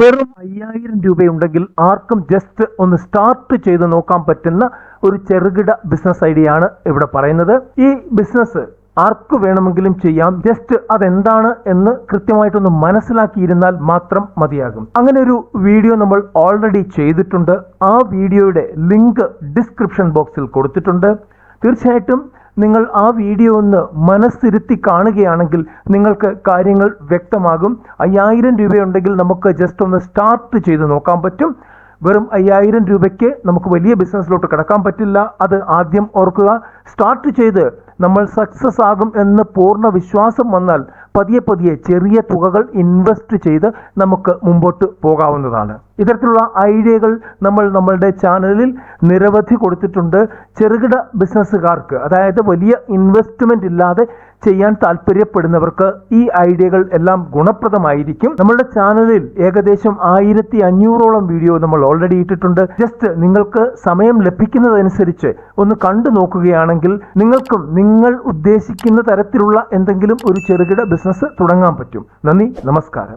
വെറും അയ്യായിരം രൂപയുണ്ടെങ്കിൽ ആർക്കും ജസ്റ്റ് ഒന്ന് സ്റ്റാർട്ട് ചെയ്ത് നോക്കാൻ പറ്റുന്ന ഒരു ചെറുകിട ബിസിനസ് ഐഡിയ ആണ് ഇവിടെ പറയുന്നത്. ഈ ബിസിനസ് ആർക്ക് വേണമെങ്കിലും ചെയ്യാം. ജസ്റ്റ് അതെന്താണ് എന്ന് കൃത്യമായിട്ടൊന്ന് മനസ്സിലാക്കിയിരുന്നാൽ മാത്രം മതിയാകും. അങ്ങനെ ഒരു വീഡിയോ നമ്മൾ ഓൾറെഡി ചെയ്തിട്ടുണ്ട്. ആ വീഡിയോയുടെ ലിങ്ക് ഡിസ്ക്രിപ്ഷൻ ബോക്സിൽ കൊടുത്തിട്ടുണ്ട്. തീർച്ചയായിട്ടും നിങ്ങൾ ആ വീഡിയോ ഒന്ന് മനസ്സിരുത്തി കാണുകയാണെങ്കിൽ നിങ്ങൾക്ക് കാര്യങ്ങൾ വ്യക്തമാകും. അയ്യായിരം രൂപയുണ്ടെങ്കിൽ നമുക്ക് ജസ്റ്റ് ഒന്ന് സ്റ്റാർട്ട് ചെയ്ത് നോക്കാൻ പറ്റും. വെറും അയ്യായിരം രൂപയ്ക്ക് നമുക്ക് വലിയ ബിസിനസ്സിലോട്ട് കിടക്കാൻ പറ്റില്ല. അത് ആദ്യം ഓർക്കുക. സ്റ്റാർട്ട് ചെയ്ത് നമ്മൾ സക്സസ് ആകും എന്ന് പൂർണ വിശ്വാസം വന്നാൽ പതിയെ പതിയെ ചെറിയ തുകകൾ ഇൻവെസ്റ്റ് ചെയ്ത് നമുക്ക് മുമ്പോട്ട് പോകാവുന്നതാണ്. ഇത്തരത്തിലുള്ള ഐഡിയകൾ നമ്മൾ നമ്മളുടെ ചാനലിൽ നിരവധി കൊടുത്തിട്ടുണ്ട്. ചെറുകിട ബിസിനസ്സുകാർക്ക് അതായത് വലിയ ഇൻവെസ്റ്റ്മെന്റ് ഇല്ലാതെ ചെയ്യാൻ താല്പര്യപ്പെടുന്നവർക്ക് ഈ ഐഡിയകൾ എല്ലാം ഗുണപ്രദമായിരിക്കും. നമ്മളുടെ ചാനലിൽ ഏകദേശം ആയിരത്തി അഞ്ഞൂറോളം വീഡിയോ നമ്മൾ ഓൾറെഡി ഇട്ടിട്ടുണ്ട്. ജസ്റ്റ് നിങ്ങൾക്ക് സമയം ലഭിക്കുന്നതനുസരിച്ച് ഒന്ന് കണ്ടു നോക്കുകയാണെങ്കിൽ നിങ്ങൾക്കും നിങ്ങൾ ഉദ്ദേശിക്കുന്ന തരത്തിലുള്ള എന്തെങ്കിലും ഒരു ചെറുകിട ബിസിനസ് തുടങ്ങാൻ പറ്റും. നന്ദി നമസ്കാരം.